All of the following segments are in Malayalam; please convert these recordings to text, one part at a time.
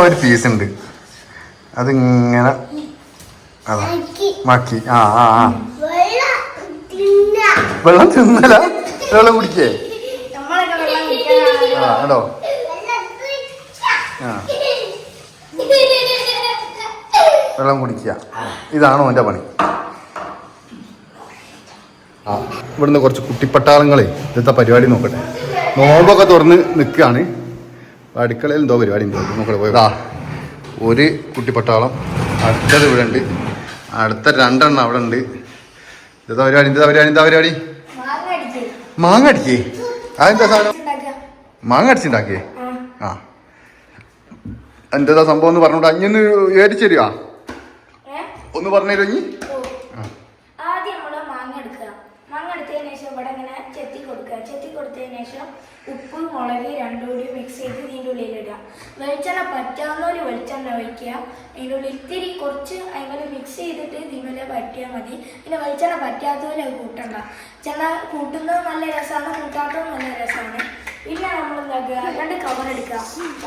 ഒരു പീസ് ഉണ്ട്. അതിങ്ങനെ അതാ മാക്കി ആ ആ ആ. വെള്ളം തിന്നല. വെള്ളം കുടിക്കേ. ആ ഹലോ ആ. വെള്ളം കുടിക്കുക. ഇതാണോ എന്റെ പണി. ആ ഇവിടുന്ന് കുറച്ച് കുട്ടിപ്പട്ടാളങ്ങളെ ഇന്നത്തെ പരിപാടി നോക്കട്ടെ. നോമ്പൊക്കെ തുറന്ന് നിൽക്കുകയാണ്. അടുക്കളയിൽ എന്തോ പരിപാടി ഉണ്ടോ. നോക്കട്ടെ പോയി ആ ഒരു കുട്ടിപ്പട്ടാളം അടുത്തത് ഇവിടെ ഉണ്ട്. അടുത്ത രണ്ടെണ്ണം അവിടെ ഉണ്ട്. ഇതാ പരിപാടി എന്താ പരിപാടി എന്താ പരിപാടി. മാങ്ങ അടിച്ചേ അടിക്കേ. അതെന്താ സാധനം? മാങ്ങ അടിച്ചുണ്ടാക്കിയേ? ആ. എന്താ സംഭവം എന്ന് പറഞ്ഞോട്ടെ അഞ്ഞൊന്ന് ഏടിച്ചു തരുവാ ഒന്ന് പറഞ്ഞുതരോ ഇനി ഓ. ആദ്യം നമ്മൾ മാങ്ങ എടുക്കുക മാങ്ങ എടുത്തതിന് ശേഷം ഇവിടെ ഇങ്ങനെ ചെത്തി കൊടുക്കുക ചെത്തി കൊടുത്തതിന് ശേഷം ഉപ്പ് മുളക് രണ്ടും കൂടി മിക്സ് ചെയ്ത് ഇതിന്റെ ഉള്ളിൽ ഇടുക വെളിച്ചെണ്ണ പറ്റാവുന്നൊരു വെളിച്ചെണ്ണ ഒഴിക്കുക. അതിന്റെ ഉള്ളിൽ ഇത്തിരി കുറച്ച് അതിനെ മിക്സ് ചെയ്തിട്ട് ഇതിമേലെ പറ്റിയാൽ മതി. പിന്നെ വെളിച്ചെണ്ണ പറ്റാത്തവരെ കൂട്ടണ്ട. ചെണ്ണ കൂട്ടുന്നത് നല്ല രസമാണ് കൂട്ടാത്തത് നല്ല രസമാണ്. പിന്നെ നമ്മൾ എന്താക്കുക രണ്ട് കവർ എടുക്കുക.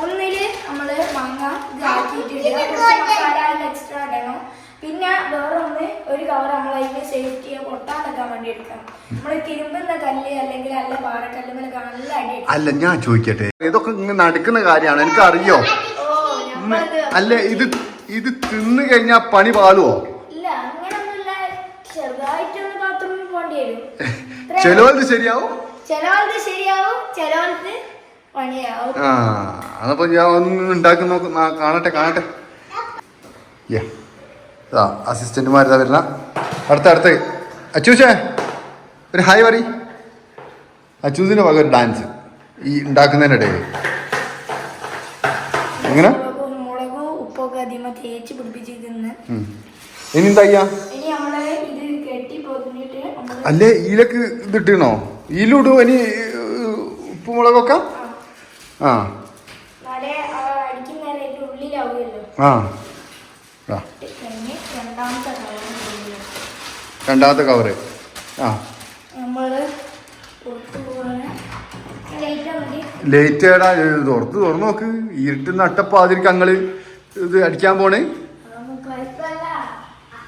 ഒന്നിൽ നമ്മൾ മാങ്ങ ഇത് ആക്കിയിട്ട് കുറച്ച് മസാല എക്സ്ട്രാ ഇടണം. പിന്നെ വേറെ ഒന്ന് ഒരു കവർ നമ്മൾ അതിന് സേഫ്റ്റിയെ പൊട്ടാതെക്കാൻ വേണ്ടി എടുക്കാം. നമ്മൾ തിരുമ്പുന്ന കല്ല് അല്ലെങ്കിൽ അല്ല പാറക്കല്ലുമൊക്കെ നല്ല അടി. അല്ല ഞാൻ ചോദിക്കട്ടെ? ഇതൊക്കെ ഇങ്ങനെ നടക്കുന്ന കാര്യമാണ്. എനിക്ക് അറിയോ അല്ല ഇത് ഇത് തിന്നു കഴിഞ്ഞാൽ പണി പാലുവോ ചിലവത് ശരിയാവും? ചെലവത് ശരിയാവും ചെലവത് പണിയാവും. ആ അതപ്പോ ഞാൻ ഒന്ന് ഉണ്ടാക്കി നോക്ക് കാണട്ടെ കാണട്ടെ. യാ. അസിസ്റ്റന്റുമാരിതാ വരുന്ന. അടുത്ത അടുത്ത്. അച്ചൂച്ചേ ഒരു ഹായ് പറ അച്ചൂസിന്റെ വക ഒരു ഡാൻസ് ഈ ഉണ്ടാക്കുന്നതിനിടയിൽ. എങ്ങനെ. ഇനി എന്താ ചെയ്യാ? ഇനി നമ്മൾ ഇത് ഇട്ടിണോ അല്ലേ ഈലക്ക് ഈലിടൂ ഇനി ഉപ്പുമുളകൊക്കെ ആ. ആ കഴിഞ്ഞ് രണ്ടാമത്തെ കളർ രണ്ടാമത്തെ കവറ് ആ. ലൈറ്റ് ഏടാ തുറത്ത് തുറന്നു നോക്ക്. ഇരുട്ട് നട്ടപ്പാതിരിക്ക് അങ്ങൾ ഇത് അടിക്കാൻ പോണേ.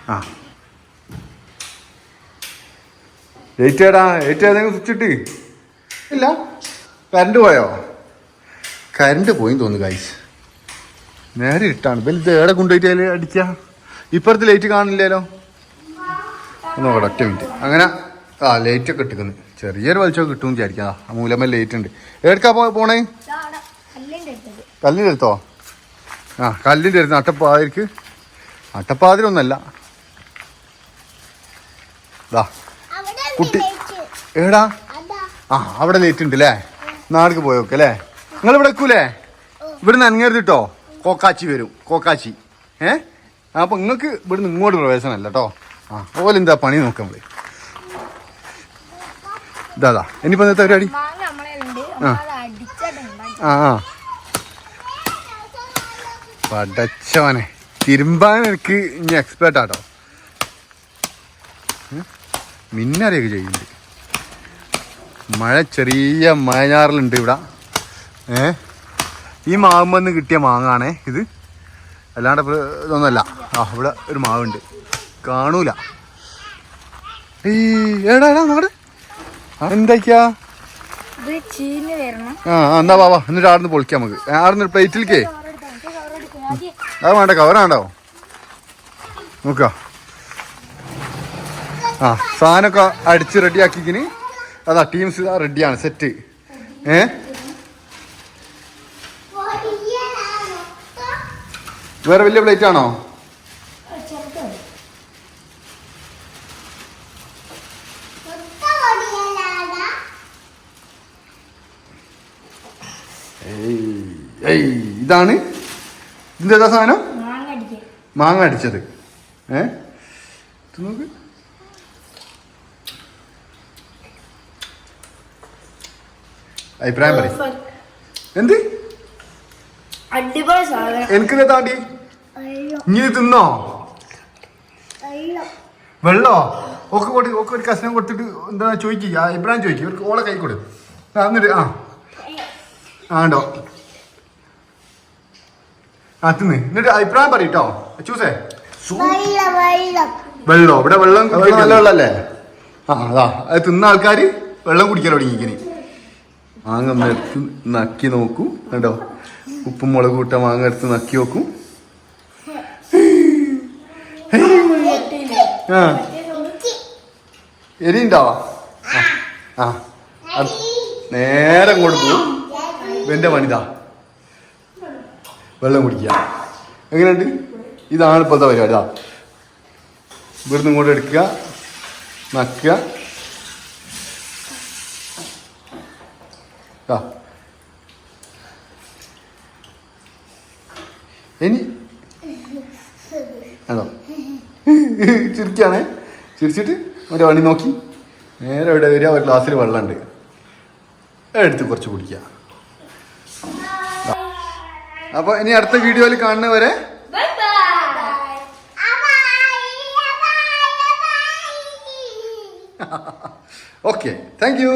ആ ലേറ്റ് ഏടാ ലേറ്റ് ഏതെങ്കിലും സ്വിച്ച് ഇട്ട്. ഇല്ല. കറണ്ട് പോയോ? കറണ്ട് പോയി തോന്നുന്നു കൈസ് നേരെ ഇട്ടാണ് ഇപ്പം ഇത് ഏടെ കൊണ്ടുപോയിട്ട് അതിൽ അടിക്കുക ഇപ്പുറത്ത് ലൈറ്റ് കാണില്ലല്ലോ. ഒന്ന് നോക്കട്ടെ ഒറ്റ മിനിറ്റ് അങ്ങനെ ആ ലൈറ്റ് ഒക്കെ ഇട്ടിക്കുന്നു ചെറിയൊരു വലിച്ചൊക്കെ കിട്ടും വിചാരിക്കാം. ആ മൂലമ്മ ലൈറ്റ് ഉണ്ട്. എവിടേക്കാ പോണേ? കല്ലിന്റെ അടുത്തോ? ആ കല്ലിന്റെ അടുത്ത് അട്ടപ്പാതിരിക്ക്. അട്ടപ്പാതിരൊന്നല്ല കുട്ടി ഏടാ? ആ അവിടെ ലേറ്റ് ഉണ്ട് അല്ലേ നാടക്ക് പോയൊക്കെ അല്ലേ നിങ്ങൾ ഇവിടെ വെക്കൂലേ നിന്ന് അനങ്ങരുത് കേട്ടോ? കോക്കാച്ചി വരും. കോക്കാച്ചി. ഏ? അപ്പം നിങ്ങൾക്ക് ഇവിടുന്ന് ഇങ്ങോട്ട് പ്രവേശനമല്ല കേട്ടോ ആ ഓലെന്താ പണി നോക്കാം നമ്മൾ. ഇതാ ഇനിയിപ്പോ എന്താ പരിപാടി. ആ. ആ പടച്ചവനെ തിരുമ്പാൻ എനിക്ക് ഇനി എക്സ്പേർട്ട് ആട്ടോ. മിന്നറിയൊക്കെ ചെയ്യുന്നുണ്ട്. മഴ ചെറിയ മഴഞ്ഞാറിലുണ്ട് ഇവിടെ. ഏ? ഈ മാവുമ്പോന്ന് കിട്ടിയ മാങ്ങാണേ ഇത്. അല്ലാണ്ട് ഇതൊന്നുമല്ല. ആ ഇവിടെ ഒരു മാവുണ്ട്. കാണൂല. ഈ എടാ ചീഞ്ഞ് വരണം. ആ എന്നാ വാ വാ എന്നിട്ട് ആടുന്ന് പൊളിക്കാം നമുക്ക്. ആടുന്ന് പ്ലേറ്റിലേക്കേ അത് വേണ്ട കവറാണ്ടോ നോക്ക. ആ സാധനമൊക്കെ അടിച്ച് റെഡിയാക്കിക്കിന്. അതാ ടീംസ് റെഡിയാണ് സെറ്റ് ഏ? വേറെ വലിയ പ്ലേറ്റ് ആണോ? ഇതാണ് ഇതിന്റെ ഏതാ സാധനം? മാങ്ങ അടിച്ചത്. ഏ? നോക്ക്. അഭിപ്രായം പറയും. എന്ത്? എനിക്ക് താണ്ടി ഇനി ഇത് തിന്നോ? വെള്ളോ? ഒക്കെ കൊടുക്കും ഒക്കെ ഒരു കഷ്ണം കൊടുത്തിട്ട് എന്താ ചോദിക്കുക ഇബ്രാഹിം ചോദിക്കും. ഓളെ കൈ കൊടുക്കും. എന്നിട്ട് ആ. ആണ്ടോ? ആ തിന്ന്. എന്നിട്ട് അഭിപ്രായം പറയട്ടോ ചൂസേ. വെള്ളം വെള്ളം. വെള്ളോ? ഇവിടെ വെള്ളം നല്ല വെള്ളല്ലേ? ആ അതാ. അത് തിന്ന ആൾക്കാര് വെള്ളം കുടിക്കാൻ തുടങ്ങിക്കണി മാങ്ങ എടുത്ത് നക്കി നോക്കൂ. കേട്ടോ ഉപ്പും മുളക് കൂട്ട മാങ്ങ എടുത്ത് നക്കി നോക്കും. ആ. എരി ഉണ്ടാവാ ആ. നേരെ അങ്ങോട്ട് പോകും വനിത വെള്ളം കുടിക്കുക. എങ്ങനെയുണ്ട്? ഇതാണ് ഇപ്പോഴത്തെ പരിപാടി ഇതാ. ഇവിടുന്ന് ഇങ്ങോട്ട് എടുക്കുക നക്കുക. ഇനി? ആണോ? ചിരിക്കാണേ. ചിരിച്ചിട്ട് മറ്റേ വണ്ടി നോക്കി. നേരെ ഇവിടെ വരിക ഒരു ഗ്ലാസ്സിൽ വെള്ളമുണ്ട്. എടുത്ത് കുറച്ച് കുടിക്കുക. അപ്പോൾ ഇനി അടുത്ത വീഡിയോയിൽ കാണുന്നവരെ ഓക്കെ താങ്ക് യു